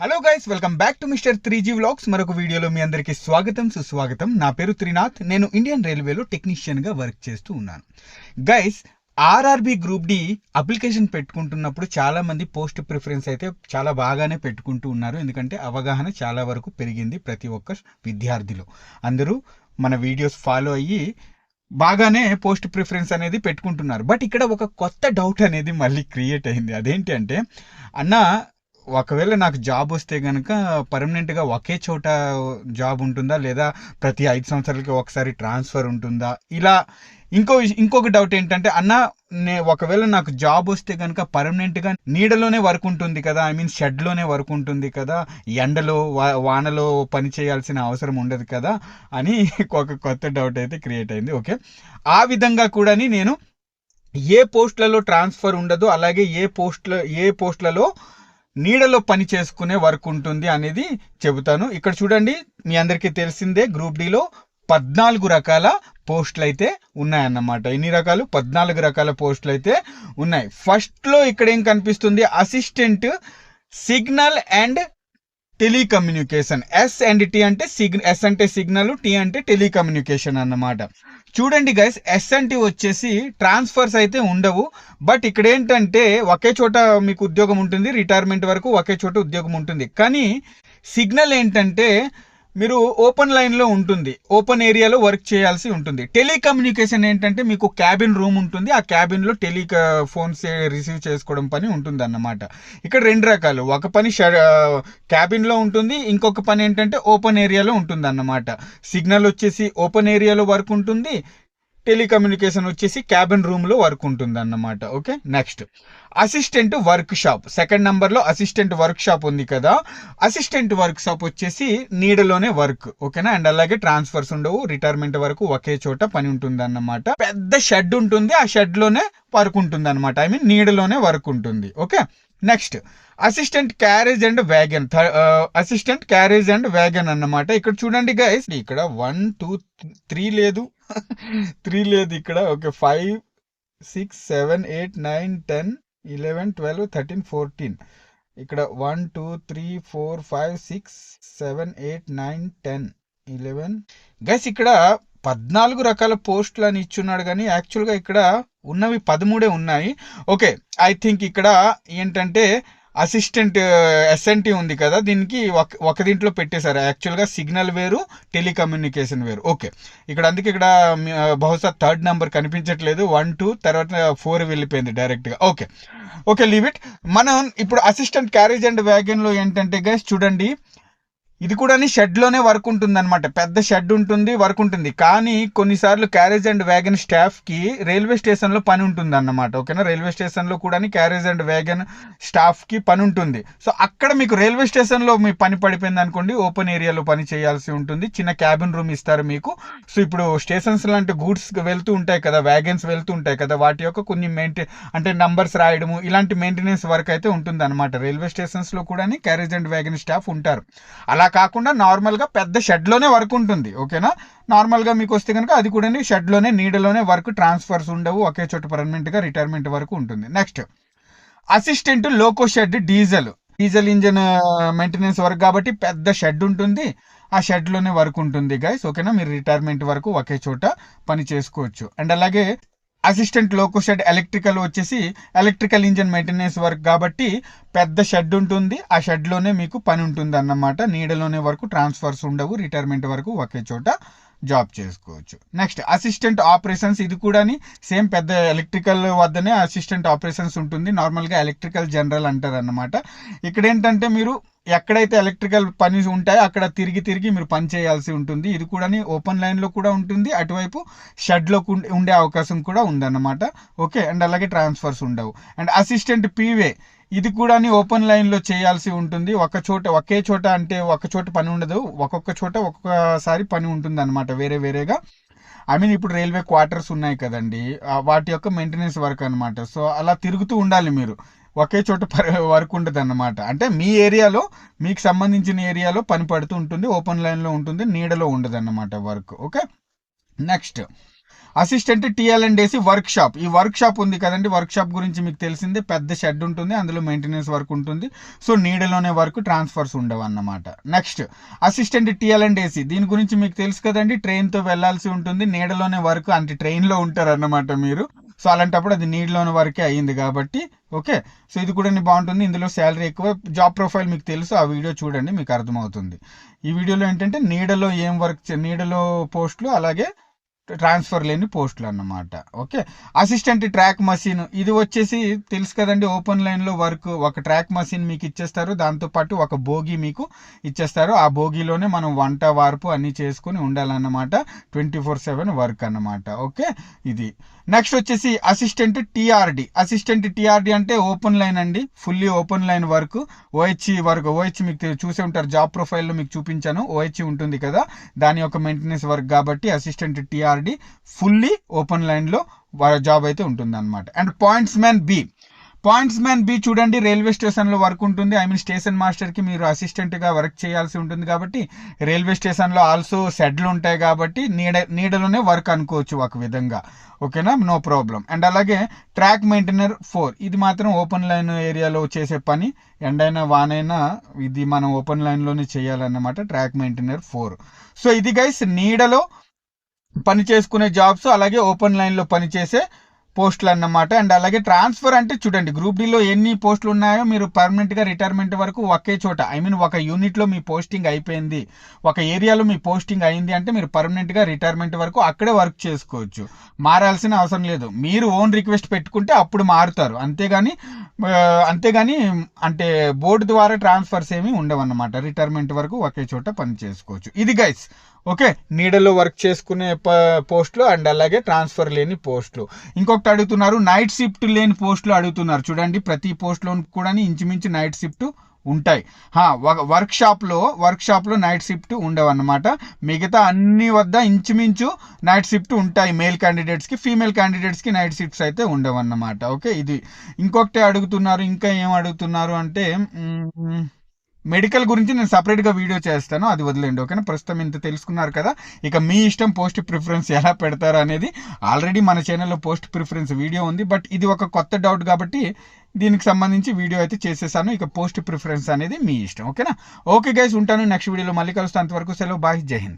Hello guys welcome back to mister three G vlogs మరొక వీడియోలో మీ అందరికీ స్వాగతం సుస్వాగతం. నా పేరు త్రినాథ్. నేను ఇండియన్ రైల్వేలో టెక్నీషియన్గా వర్క్ చేస్తూ ఉన్నాను. Guys RRB group D application పెట్టుకుంటున్నప్పుడు చాలామంది పోస్ట్ ప్రిఫరెన్స్ అయితే చాలా బాగానే పెట్టుకుంటూ ఉన్నారు. ఎందుకంటే అవగాహన చాలా వరకు పెరిగింది ప్రతి ఒక్క విద్యార్థిలో. అందరూ మన వీడియోస్ ఫాలో అయ్యి బాగానే పోస్ట్ ప్రిఫరెన్స్ అనేది పెట్టుకుంటున్నారు. బట్ ఇక్కడ ఒక కొత్త డౌట్ అనేది మళ్ళీ క్రియేట్ అయింది. అదేంటి అంటే అన్న ఒకవేళ నాకు జాబ్ వస్తే కనుక పర్మనెంట్గా ఒకే చోట జాబ్ ఉంటుందా? లేదా ప్రతి ఐదు సంవత్సరాలకి ఒకసారి ట్రాన్స్ఫర్ ఉంటుందా? ఇలా ఇంకో ఇంకొక డౌట్ ఏంటంటే అన్న నే ఒకవేళ నాకు జాబ్ వస్తే కనుక పర్మనెంట్గా నీడలోనే వర్క్ ఉంటుంది కదా? ఐ మీన్ షెడ్లోనే వర్క్ ఉంటుంది కదా? ఎండలో వా- వానలో పని చేయాల్సిన అవసరం ఉండదు కదా? అని ఒక కొత్త డౌట్ అయితే క్రియేట్ అయింది ఓకే ఆ విధంగా కూడా నేను ఏ పోస్ట్లలో ట్రాన్స్ఫర్ ఉండదు అలాగే ఏ పోస్ట్ల ఏ పోస్ట్లలో నీడలో పని చేసుకునే వర్క్ ఉంటుంది అనేది చెబుతాను. ఇక్కడ చూడండి మీ అందరికీ తెలిసిందే గ్రూప్ డిలో పద్నాలుగు రకాల పోస్టులు అయితే ఉన్నాయన్నమాట. ఎన్ని రకాలు? పద్నాలుగు రకాల పోస్టులు అయితే ఉన్నాయి. ఫస్ట్లో ఇక్కడ ఏం కనిపిస్తుంది? Assistant signal and telecommunication. S and T అంటే సిగ్ ఎస్ అంటే సిగ్నల్ టీ అంటే టెలికమ్యూనికేషన్ అన్నమాట. చూడండి గైస్ ఎస్ అండ్ టీ వచ్చేసి ట్రాన్స్ఫర్స్ అయితే ఉండవు. బట్ ఇక్కడ ఏంటంటే ఒకే చోట మీకు ఉద్యోగం ఉంటుంది రిటైర్మెంట్ వరకు ఒకే చోట ఉద్యోగం ఉంటుంది. కానీ సిగ్నల్ ఏంటంటే మీరు ఓపెన్ లైన్లో ఉంటుంది. ఓపెన్ ఏరియాలో వర్క్ చేయాల్సి ఉంటుంది. టెలికమ్యూనికేషన్ ఏంటంటే మీకు క్యాబిన్ రూమ్ ఉంటుంది. ఆ క్యాబిన్లో టెలి ఫోన్స్ రిసీవ్ చేసుకోవడం పని ఉంటుంది అన్నమాట ఇక్కడ రెండు రకాలు. ఒక పని క్యాబిన్లో ఉంటుంది. ఇంకొక పని ఏంటంటే ఓపెన్ ఏరియాలో ఉంటుంది అన్నమాట సిగ్నల్ వచ్చేసి ఓపెన్ ఏరియాలో వర్క్ ఉంటుంది. టెలికమ్యూనికేషన్ వచ్చేసి క్యాబిన్ రూమ్లో వర్క్ ఉంటుంది అన్నమాట okay next assistant workshop second నెంబర్లో అసిస్టెంట్ వర్క్ షాప్ ఉంది కదా. అసిస్టెంట్ వర్క్ షాప్ వచ్చేసి నీడలోనే వర్క్ ఓకేనా? అండ్ అలాగే ట్రాన్స్ఫర్స్ ఉండవు. రిటైర్మెంట్ వరకు ఒకే చోట పని ఉంటుంది అన్నమాట పెద్ద షెడ్ ఉంటుంది. ఆ షెడ్లోనే వర్క్ ఉంటుంది అనమాట ఐ మీన్ నీడలోనే వర్క్ ఉంటుంది okay? Next assistant carriage and wagon assistant carriage and wagon అన్నమాట. ఇక్కడ చూడండి గైస్ ఇక్కడ వన్ టూ త్రీ లేదు. త్రీ లేదు ఇక్కడ. Okay five six seven eight nine ten eleven twelve thirteen fourteen ఇక్కడ one two three four five six seven eight nine ten eleven guys ఇక్కడ పద్నాలుగు రకాల పోస్టులు అని ఇచ్చున్నాడు కానీ యాక్చువల్గా ఇక్కడ ఉన్నవి పదమూడే ఉన్నాయి. ఓకే ఐ థింక్ ఇక్కడ ఏంటంటే అసిస్టెంట్ ఎస్ఎన్టీ uh, ఉంది కదా దీనికి ఒక ఒక దీంట్లో పెట్టేశారు. యాక్చువల్గా సిగ్నల్ వేరు టెలికమ్యూనికేషన్ వేరు. ఓకే ఇక్కడ అందుకే ఇక్కడ uh, బహుశా థర్డ్ నెంబర్ కనిపించట్లేదు. వన్ టూ తర్వాత uh, ఫోర్ వెళ్ళిపోయింది డైరెక్ట్గా ఓకే ఓకే లీవ్ ఇట్ మనం ఇప్పుడు అసిస్టెంట్ క్యారేజ్ అండ్ వ్యాగన్లో ఏంటంటే గైస్ చూడండి. ఇది కూడా షెడ్లోనే వర్క్ ఉంటుంది అనమాట పెద్ద షెడ్ ఉంటుంది వర్క్ ఉంటుంది. కానీ కొన్నిసార్లు క్యారేజ్ అండ్ వ్యాగన్ స్టాఫ్కి రైల్వే స్టేషన్లో పని ఉంటుంది అన్నమాట ఓకేనా? రైల్వే స్టేషన్లో కూడా క్యారేజ్ అండ్ వ్యాగన్ స్టాఫ్కి పని ఉంటుంది. సో అక్కడ మీకు రైల్వే స్టేషన్లో మీ పని పడిపోయింది అనుకోండి ఓపెన్ ఏరియాలో పని చేయాల్సి ఉంటుంది. చిన్న క్యాబిన్ రూమ్ ఇస్తారు మీకు. సో ఇప్పుడు స్టేషన్స్ లాంటి గూడ్స్ వెళ్తూ ఉంటాయి కదా వ్యాగన్స్ వెళ్తూ ఉంటాయి కదా వాటి యొక్క కొన్ని మెయింటైన్ అంటే నంబర్స్ రాయడము ఇలాంటి మెయింటెనెన్స్ వర్క్ అయితే ఉంటుంది అనమాట రైల్వే స్టేషన్స్లో కూడా క్యారేజ్ అండ్ వ్యాగన్ స్టాఫ్ ఉంటారు. అలా కాకుండా నార్మల్గా పెద్ద షెడ్లోనే వర్క్ ఉంటుంది ఓకేనా? నార్మల్గా మీకు వస్తే కనుక అది కూడా షెడ్లోనే నీడలోనే వర్క్ ట్రాన్స్ఫర్స్ ఉండవు ఒకే చోట పర్మనెంట్గా రిటైర్మెంట్ వరకు ఉంటుంది. Next assistant loco shed diesel. Diesel engine maintenance work కాబట్టి పెద్ద షెడ్ ఉంటుంది ఆ షెడ్లోనే వర్క్ ఉంటుంది గైస్ ఓకేనా? మీరు రిటైర్మెంట్ వరకు ఒకే చోట పని చేసుకోవచ్చు. అండ్ అలాగే అసిస్టెంట్ లోకో షెడ్ ఎలక్ట్రికల్ వచ్చేసి ఎలక్ట్రికల్ ఇంజన్ మెయింటెనెన్స్ వర్క్ కాబట్టి పెద్ద షెడ్ ఉంటుంది. ఆ షెడ్లోనే మీకు పని ఉంటుంది అన్నమాట నీడలోనే వరకు ట్రాన్స్ఫర్స్ ఉండవు. రిటైర్మెంట్ వరకు ఒకే చోట జాబ్ చేసుకోవచ్చు. నెక్స్ట్ అసిస్టెంట్ ఆపరేషన్స్ ఇది కూడా సేమ్ పెద్ద ఎలక్ట్రికల్ వద్దనే అసిస్టెంట్ ఆపరేషన్స్ ఉంటుంది. నార్మల్గా ఎలక్ట్రికల్ జనరల్ అంటారు అన్నమాట ఇక్కడ ఏంటంటే మీరు ఎక్కడైతే ఎలక్ట్రికల్ పని ఉంటాయో అక్కడ తిరిగి తిరిగి మీరు పని చేయాల్సి ఉంటుంది. ఇది కూడా ఓపెన్ లైన్లో కూడా ఉంటుంది. అటువైపు షెడ్లో ఉండే అవకాశం కూడా ఉందన్నమాట. ఓకే అండ్ అలాగే ట్రాన్స్ఫర్స్ ఉండవు. అండ్ అసిస్టెంట్ పీవే ఇది కూడా ఓపెన్ లైన్లో చేయాల్సి ఉంటుంది. ఒక చోట ఒకే చోట అంటే ఒక చోట పని ఉండదు. ఒక్కొక్క చోట ఒక్కొక్కసారి పని ఉంటుంది అనమాట వేరే వేరేగా. ఐ మీన్ ఇప్పుడు రైల్వే క్వార్టర్స్ ఉన్నాయి కదండి. వాటి యొక్క మెయింటెనెన్స్ వర్క్ అనమాట సో అలా తిరుగుతూ ఉండాలి మీరు. ఒకే చోట వర్క్ ఉండదు అన్నమాట అంటే మీ ఏరియాలో మీకు సంబంధించిన ఏరియాలో పని పడుతూ ఉంటుంది ఓపెన్ లైన్లో ఉంటుంది నీడలో ఉండదు అన్నమాట work. Okay? Next. Assistant TL and AC workshop. ఈ వర్క్ షాప్ ఉంది కదండి వర్క్ షాప్ గురించి మీకు తెలిసిందే. పెద్ద షెడ్ ఉంటుంది అందులో మెయింటెనెన్స్ వర్క్ ఉంటుంది. సో నీడలోనే వర్క్ ట్రాన్స్ఫర్స్ ఉండవు అన్నమాట next. Assistant TL and AC. దీని గురించి మీకు తెలుసు కదండి ట్రైన్తో వెళ్ళాల్సి ఉంటుంది నీడలోనే వర్క్ అంటే ట్రైన్లో ఉంటారు అన్నమాట మీరు. సో అలాంటప్పుడు అది నీడ్లోని వరకే అయ్యింది కాబట్టి ఓకే. సో ఇది కూడా బాగుంటుంది. ఇందులో శాలరీ ఎక్కువ జాబ్ ప్రొఫైల్ మీకు తెలుసు ఆ వీడియో చూడండి మీకు అర్థమవుతుంది. ఈ వీడియోలో ఏంటంటే నీడలో ఏం వర్క్ చే- నీడలో పోస్టులు అలాగే ట్రాన్స్ఫర్ లేని పోస్టులు అన్నమాట. ఓకే. అసిస్టెంట్ ట్రాక్ మషిన్ ఇది వచ్చేసి తెలుసు కదండి ఓపెన్ లైన్లో వర్క్ ఒక ట్రాక్ మషిన్ మీకు ఇచ్చేస్తారు దాంతోపాటు ఒక భోగి మీకు ఇచ్చేస్తారు. ఆ భోగిలోనే మనం వంట వార్పు అన్నీ చేసుకుని ఉండాలన్నమాట. ట్వంటీ ఫోర్ సెవెన్ వర్క్ అన్నమాట. ఓకే. ఇది. నెక్స్ట్ వచ్చేసి అసిస్టెంట్ టిఆర్డి. అసిస్టెంట్ టిఆర్డి అంటే ఓపెన్ లైన్ అండి. Fully open line work. OHE work OH మీకు చూసే ఉంటారు. జాబ్ ప్రొఫైల్లో మీకు చూపించాను. ఓహెచ్ఈ ఉంటుంది కదా. దాని యొక్క మెయింటెనెన్స్ వర్క్ కాబట్టి అసిస్టెంట్ టిఆర్డి ఫుల్లీ ఓపెన్ లైన్లో జాబ్ అయితే ఉంటుంది అనమాట and pointsman B. Pointsman B చూడండి రైల్వే స్టేషన్లో వర్క్ ఉంటుంది. ఐ మీన్ స్టేషన్ మాస్టర్కి మీరు అసిస్టెంట్గా వర్క్ చేయాల్సి ఉంటుంది కాబట్టి రైల్వే స్టేషన్లో ఆల్సో షెడ్లు ఉంటాయి కాబట్టి నీడ నీడలోనే వర్క్ అనుకోవచ్చు ఒక విధంగా. ఓకేనా నో? ప్రాబ్లం అండ్ అలాగే ట్రాక్ మెయింటైనర్ ఫోర్ ఇది మాత్రం ఓపెన్ లైన్ ఏరియాలో చేసే పని. ఎండైనా వానైనా ఇది మనం ఓపెన్ లైన్లోనే చేయాలన్నమాట ట్రాక్ మెయింటైనర్ ఫోర్ సో ఇది గైస్ నీడలో పని చేసుకునే జాబ్స్ అలాగే ఓపెన్ లైన్లో పనిచేసే పోస్టులు అన్నమాట. అండ్ అలాగే ట్రాన్స్ఫర్ అంటే చూడండి గ్రూప్ డిలో ఎన్ని పోస్టులు ఉన్నాయో మీరు పర్మనెంట్గా రిటైర్మెంట్ వరకు ఒకే చోట ఐ మీన్ ఒక యూనిట్లో మీ పోస్టింగ్ అయిపోయింది ఒక ఏరియాలో మీ పోస్టింగ్ అయింది అంటే మీరు పర్మనెంట్గా రిటైర్మెంట్ వరకు అక్కడే వర్క్ చేసుకోవచ్చు. మారాల్సిన అవసరం లేదు. మీరు ఓన్ రిక్వెస్ట్ పెట్టుకుంటే అప్పుడు మారుతారు. అంతేగాని అంతేగాని అంటే బోర్డు ద్వారా ట్రాన్స్ఫర్స్ ఏమి ఉండవన్నమాట. రిటైర్మెంట్ వరకు ఒకే చోట పని చేసుకోవచ్చు. ఇది గైస్ ఓకే నీడలో వర్క్ చేసుకునే పోస్టులు అండ్ అలాగే ట్రాన్స్ఫర్ లేని పోస్టులు. ఇంకొకటి అడుగుతున్నారు నైట్ షిఫ్ట్ లేని పోస్టులు అడుగుతున్నారు. చూడండి ప్రతి పోస్ట్లో కూడా ఇంచుమించు నైట్ షిఫ్ట్ ఉంటాయి. వర్క్ షాప్లో వర్క్ షాప్లో నైట్ షిఫ్ట్ ఉండవు మిగతా అన్ని వద్ద ఇంచుమించు నైట్ షిఫ్ట్ ఉంటాయి. మేల్ క్యాండిడేట్స్కి ఫీమేల్ క్యాండిడేట్స్కి నైట్ షిఫ్ట్స్ అయితే ఉండవు అన్నమాట ఓకే ఇది. ఇంకొకటి అడుగుతున్నారు ఇంకా ఏం అడుగుతున్నారు అంటే మెడికల్ గురించి నేను సపరేట్గా వీడియో చేస్తాను అది వదిలేండి ఓకేనా? ప్రస్తుతం ఇంత తెలుసుకున్నారు కదా? ఇక మీ ఇష్టం పోస్ట్ ప్రిఫరెన్స్ ఎలా పెడతారు అనేది ఆల్రెడీ మన ఛానల్లో పోస్ట్ ప్రిఫరెన్స్ వీడియో ఉంది బట్ ఇది ఒక కొత్త డౌట్ కాబట్టి దీనికి సంబంధించి వీడియో అయితే చేసేసాను. ఇక పోస్ట్ ప్రిఫరెన్స్ అనేది మీ ఇష్టం ఓకేనా? ఓకే గైస్ ఉంటాను. నెక్స్ట్ వీడియోలో మళ్ళీ కలుస్తాను. అంతవరకు సెలవు. బాయ్. జై హింద్.